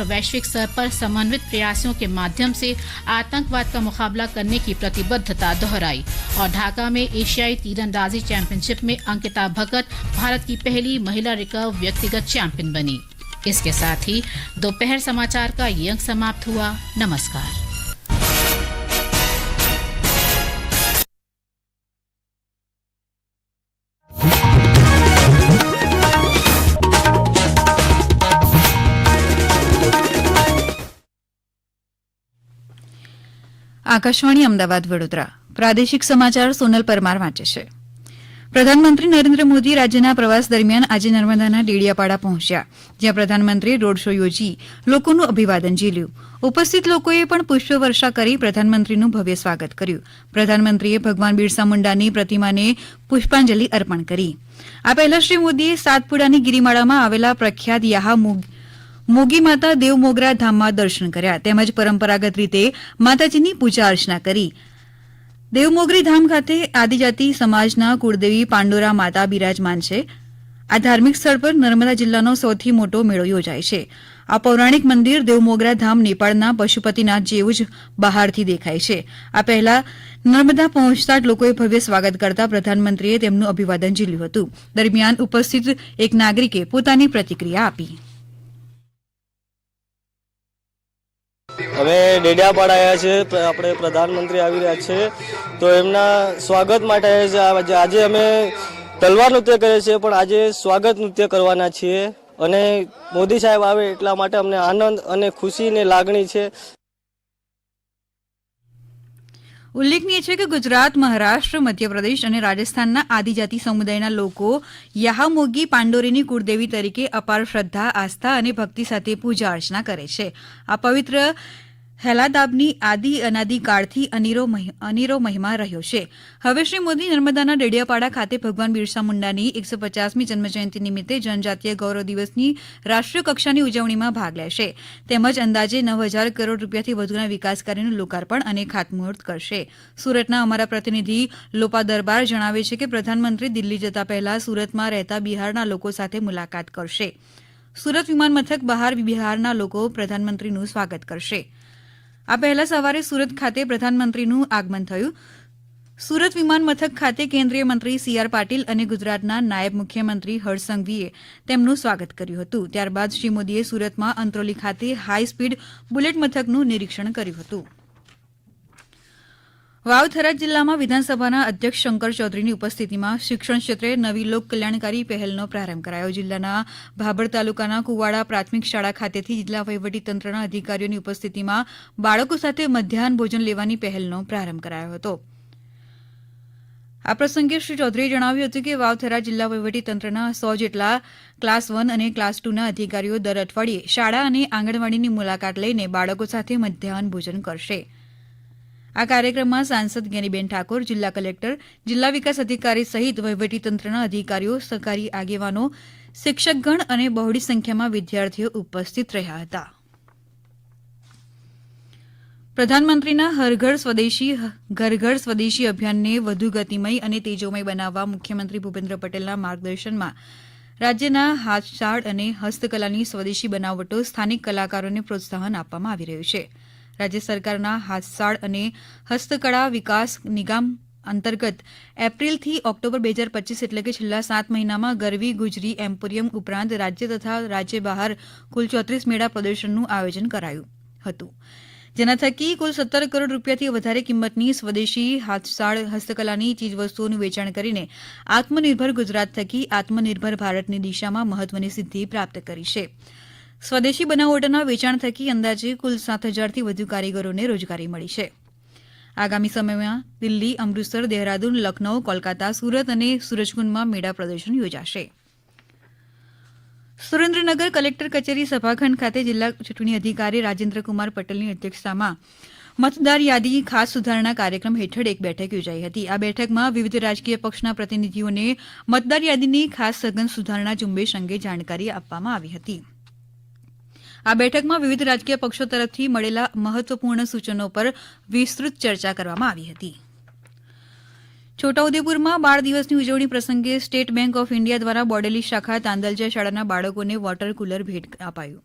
वैश्विक स्तर पर समन्वित प्रयासों के माध्यम से आतंकवाद का मुकाबला करने की प्रतिबद्धता दोहराई और ढाका में एशियाई तीरंदाजी चैंपियनशिप में अंकिता भगत भारत की पहली महिला रिकर्व व्यक्तिगत चैंपियन बनी। इसके साथ ही दोपहर समाचार का ये अंक समाप्त हुआ। नमस्कार। આકાશવાણી અમદાવાદ વડોદરા. પ્રાદેશિક સમાચાર સોનલ પરમાર વાંચે છે. પ્રધાનમંત્રી નરેન્દ્ર મોદી રાજ્યના પ્રવાસ દરમિયાન આજે નર્મદાના ડેડિયાપાડા પહોંચ્યા, જ્યાં પ્રધાનમંત્રીએ રોડ શો યોજી લોકોનું અભિવાદન ઝીલ્યું. ઉપસ્થિત લોકોએ પણ પુષ્પવર્ષા કરી પ્રધાનમંત્રીનું ભવ્ય સ્વાગત કર્યું. પ્રધાનમંત્રીએ ભગવાન બિરસા મુંડાની પ્રતિમાને પુષ્પાંજલિ અર્પણ કરી. આ પહેલા શ્રી મોદીએ સાતપુડાની ગિરિમાળામાં આવેલા પ્રખ્યાત યાહા મુગ મોગી માતા દેવમોગરા ધામમાં દર્શન કર્યા. તેમજ પરંપરાગત રીતે માતાજીની પૂજા અર્ચના કરી. દેવમોગરી ધામ ખાતે આદિજાતિ સમાજના કુળદેવી પાંડોરા માતા બિરાજમાન છે. આ ધાર્મિક સ્થળ પર નર્મદા જિલ્લાનો સૌથી મોટો મેળો યોજાય છે. આ પૌરાણિક મંદિર દેવમોગરા ધામ નેપાળના પશુપતિનાથ જેવું જ બહારથી દેખાય છે. આ પહેલા નર્મદા પહોંચતા જ લોકોએ ભવ્ય સ્વાગત કરતા પ્રધાનમંત્રીએ તેમનું અભિવાદન ઝીલ્યું હતું. દરમિયાન ઉપસ્થિત એક નાગરિકે પોતાની પ્રતિક્રિયા આપી. હવે ડેડિયાપાડ આવ્યા છે આપણે પ્રધાનમંત્રી આવી રહ્યા છે. તો એમના સ્વાગત માટે આજે અમે તલવાર નૃત્ય કરીએ છીએ, પણ આજે સ્વાગત નૃત્ય કરવાના છીએ. અને મોદી સાહેબ આવે એટલા માટે અમને આનંદ અને ખુશીની લાગણી છે. ઉલ્લેખનીય છે કે ગુજરાત, મહારાષ્ટ્ર, મધ્યપ્રદેશ અને રાજસ્થાનના આદિજાતિ સમુદાયના લોકો યાહામોગી પાંડોરીની કુળદેવી તરીકે અપાર શ્રદ્ધા, આસ્થા અને ભક્તિ સાથે પૂજા અર્ચના કરે છે. આ પવિત્ર હેલાદાબની આદિ અનાદિ કાળથી અનેરો મહિ- અનેરો મહિમા રહ્યો છે. હવે શ્રી મોદી નર્મદાના ડેડિયાપાડા ખાતે ભગવાન બિરસા મુંડાની એકસો પચાસમી જન્મજયંતિ નિમિત્તે જનજાતીય ગૌરવ દિવસની રાષ્ટ્રીય કક્ષાની ઉજવણીમાં ભાગ લેશે. તેમજ અંદાજે નવ હજાર કરોડ રૂપિયાથી વધુના વિકાસ કાર્યનું લોકાર્પણ અને ખાતમુહૂર્ત કરશે. સુરતના અમારા પ્રતિનિધિ લોપા દરબાર જણાવે છે કે પ્રધાનમંત્રી દિલ્હી જતા પહેલા સુરતમાં રહેતા બિહારના લોકો સાથે મુલાકાત કરશે. સુરત વિમાન મથક બહાર બિહારના લોકો પ્રધાનમંત્રીનું સ્વાગત કરશે. આ પહેલા સવારે સુરત ખાતે પ્રધાનમંત્રીનું આગમન થયું. સુરત વિમાન મથક ખાતે કેન્દ્રીય મંત્રી સી આર પાટીલ અને ગુજરાતના નાયબ મુખ્યમંત્રી હર્ષ સંઘવીએ તેમનું સ્વાગત કર્યું હતું. ત્યારબાદ શ્રી મોદીએ સુરતમાં અંત્રોલી ખાતે હાઈ સ્પીડ બુલેટ મથકનું નિરીક્ષણ કર્યું હતું. વાવ થરાદ જિલ્લામાં વિધાનસભાના અધ્યક્ષ શંકર ચૌધરીની ઉપસ્થિતિમાં શિક્ષણ ક્ષેત્રે નવી લોક કલ્યાણકારી પહેલનો પ્રારંભ કરાયો. જિલ્લાના ભાભર તાલુકાના કુવાડા પ્રાથમિક શાળા ખાતેથી જિલ્લા વહીવટીતંત્રના અધિકારીઓની ઉપસ્થિતિમાં બાળકો સાથે મધ્યાહન ભોજન લેવાની પહેલનો પ્રારંભ કરાયો હતો. આ પ્રસંગે શ્રી ચૌધરીએ જણાવ્યું હતું કે વાવથરા જિલ્લા વહીવટીતંત્રના સો જેટલા ક્લાસ વન અને ક્લાસ ટુના અધિકારીઓ દર અઠવાડિયે શાળા અને આંગણવાડીની મુલાકાત લઈને બાળકો સાથે મધ્યાહન ભોજન કરશે. આ કાર્યક્રમમાં સાંસદ જ્ઞાનીબેન ઠાકોર, જિલ્લા કલેક્ટર, જિલ્લા વિકાસ અધિકારી સહિત વહીવટીતંત્રના અધિકારીઓ, સહકારી આગેવાનો, શિક્ષકગણ અને બહોળી સંખ્યામાં વિદ્યાર્થીઓ ઉપસ્થિત રહ્યા હતા. પ્રધાનમંત્રીના હર ઘર સ્વદેશી, ઘર ઘર સ્વદેશી અભિયાનને વધુ ગતિમય અને તેજોમય બનાવવા મુખ્યમંત્રી ભૂપેન્દ્ર પટેલના માર્ગદર્શનમાં રાજ્યના હાથશાળ અને હસ્તકલાની સ્વદેશી બનાવટો સ્થાનિક કલાકારોને પ્રોત્સાહન આપવામાં આવી રહ્યું છે. રાજ્ય સરકારના હાથસાળ અને હસ્તકળા વિકાસ નિગમ અંતર્ગત એપ્રિલથી ઓક્ટોબર બે હજાર પચીસ એટલે કે છેલ્લા સાત મહિનામાં ગરવી ગુજરી એમ્પોરિયમ ઉપરાંત રાજ્ય તથા રાજ્ય બહાર કુલ ચોત્રીસ મેળા પ્રદર્શનનું આયોજન કરાયું હતું. જેના થકી કુલ સત્તર કરોડ રૂપિયાથી વધારે કિંમતની સ્વદેશી હાથસાળ હસ્તકલાની ચીજવસ્તુઓનું વેચાણ કરીને આત્મનિર્ભર ગુજરાત થકી આત્મનિર્ભર ભારતની દિશામાં મહત્વની સિદ્ધિ પ્રાપ્ત કરી છે. સ્વદેશી બનાવટોના વેચાણ થકી અંદાજે કુલ સાત હજારથી વધુ કારીગરોને રોજગારી મળી છે. આગામી સમયમાં દિલ્હી, અમૃતસર, દહેરાદૂન, લખનૌ, કોલકાતા, સુરત અને સૂરજકુંડમાં મેળા પ્રદર્શન યોજાશે. સુરેન્દ્રનગર કલેક્ટર કચેરી સભાખંડ ખાતે જિલ્લા ચૂંટણી અધિકારી રાજેન્દ્રકુમાર પટેલની અધ્યક્ષતામાં મતદાર યાદી ખાસ સુધારણા કાર્યક્રમ હેઠળ એક બેઠક યોજાઈ હતી. આ બેઠકમાં વિવિધ રાજકીય પક્ષના પ્રતિનિધિઓને મતદાર યાદીની ખાસ સઘન સુધારણા ઝુંબેશ અંગે જાણકારી આપવામાં આવી હતી. આ બેઠકમાં વિવિધ રાજકીય પક્ષો તરફથી મળેલા મહત્વપૂર્ણ સૂચનો પર વિસ્તૃત ચર્ચા કરવામાં આવી હતી. છોટાઉદેપુરમાં બાળ દિવસની ઉજવણી પ્રસંગે સ્ટેટ બેંક ઓફ ઇન્ડિયા દ્વારા બોડેલી શાખા તાંદલજા શાળાના બાળકોને વોટર કુલર ભેટ અપાયું.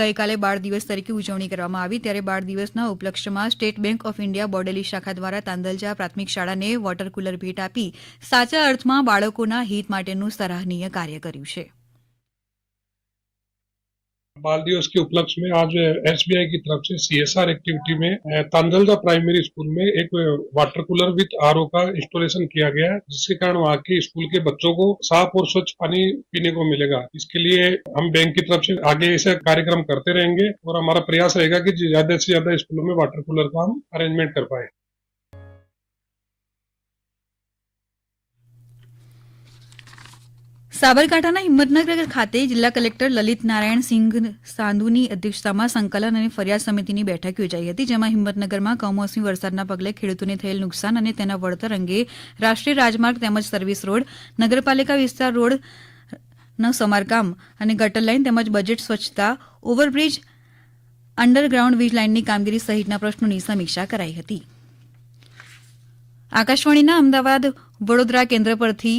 ગઈકાલે બાળ દિવસ તરીકે ઉજવણી કરવામાં આવી, ત્યારે બાળ દિવસના ઉપલક્ષ્યમાં State Bank of India Bodeli શાખા દ્વારા તાંદલજા પ્રાથમિક શાળાને વોટર કુલર ભેટ આપી સાચા અર્થમાં બાળકોના હિત માટેનું સરાહનીય કાર્ય કર્યું છે. बाल दिवस के उपलक्ष्य में आज एसबीआई की तरफ़ से सीएसआर एक्टिविटी में तांदलजा प्राइमरी स्कूल में एक वाटर कूलर विद आर का इंस्टॉलेशन किया गया है जिसके कारण वहाँ के स्कूल के बच्चों को साफ़ और स्वच्छ पानी पीने को मिलेगा। इसके लिए हम बैंक की तरफ़ से आगे ऐसे कार्यक्रम करते रहेंगे और हमारा प्रयास रहेगा की ज़्यादा से ज़्यादा स्कूलों में वाटर कूलर का हम अरेंजमेंट कर पाए। સાબરકાંઠાના હિંમતનગર ખાતે જિલ્લા કલેક્ટર લલિત નારાયણ સિંઘ સાંધુની અધ્યક્ષતામાં સંકલન અને ફરિયાદ સમિતિની બેઠક યોજાઈ હતી, જેમાં હિંમતનગરમાં કમોસમી વરસાદના પગલે ખેડૂતોને થયેલ નુકસાન અને તેના વળતર અંગે રાષ્ટ્રીય રાજમાર્ગ તેમજ સર્વિસ રોડ, નગરપાલિકા વિસ્તાર રોડ, નું સમારકામ અને ગટર લાઇન તેમજ બજેટ સ્વચ્છતા, ઓવરબ્રિજ, અંડરગ્રાઉન્ડ વીજ લાઇનની કામગીરી સહિતના પ્રશ્નોની સમીક્ષા કરાઈ હતી. આકાશવાણીના અમદાવાદ વડોદરા કેન્દ્ર પરથી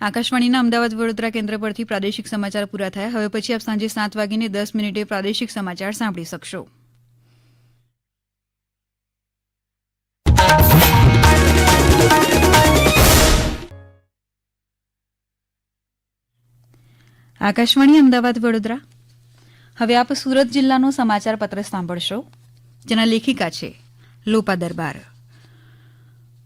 આકાશવાણીના અમદાવાદ વડોદરા કેન્દ્ર પરથી પ્રાદેશિક સમાચાર પૂરા થયા. હવે પછી આપ સાંજે સાત વાગીને દસ મિનિટે પ્રાદેશિક સમાચાર સાંભળી શકશો. આકાશવાણી અમદાવાદ વડોદરા. હવે આપ સુરત જિલ્લાનો સમાચાર પત્ર સાંભળશો, જેના લેખિકા છે લોપા દરબાર.